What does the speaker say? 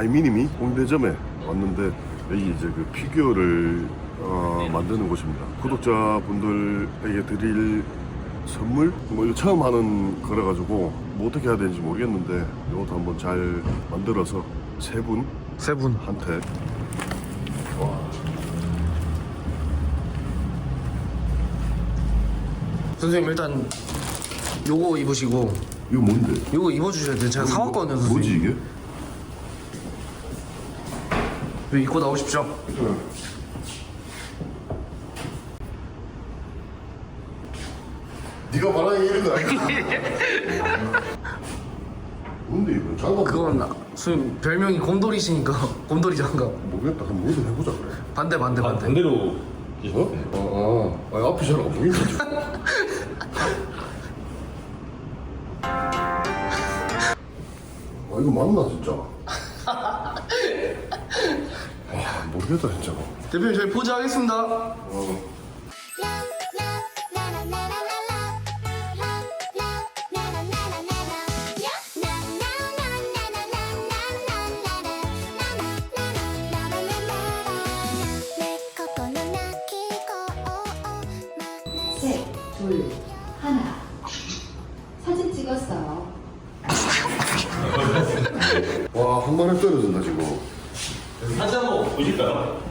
마이미니미 홍대점에 왔는데 여기 이제 그 피규어를 어, 만드는 곳입니다. 구독자분들에게 드릴 선물 뭐 이거 처음 하는 거라 가지고 뭐 어떻게 해야 되는지 모르겠는데 이것도 한번 잘 만들어서 세세 분. 분한테 선생님 일단 요거 입으시고 이거 뭔데? 요거 입어주셔야 돼요. 제가 사왔거든요, 선생님. 뭐지 이게? 이거 입고 나오십시오. 네가 말하는 이런 거 아니야? 뭔데 이거? 장갑 그건 선생님 별명이 곰돌이시니까 곰돌이 장갑. 모르겠다. 한번 뭐좀 해보자 그래. 반대 반대 반대. 반대로 어? 아, 아, 아 앞이 잘안 보인다 지금. 아 이거 맞나 진짜? 아 모르겠다 진짜. 대표님 저희 포즈 하겠습니다. 어. 셋, 둘, 하나. 사진 찍었어요. 와 한 번에 떨어진다 지금. 사진 한번 보실까요?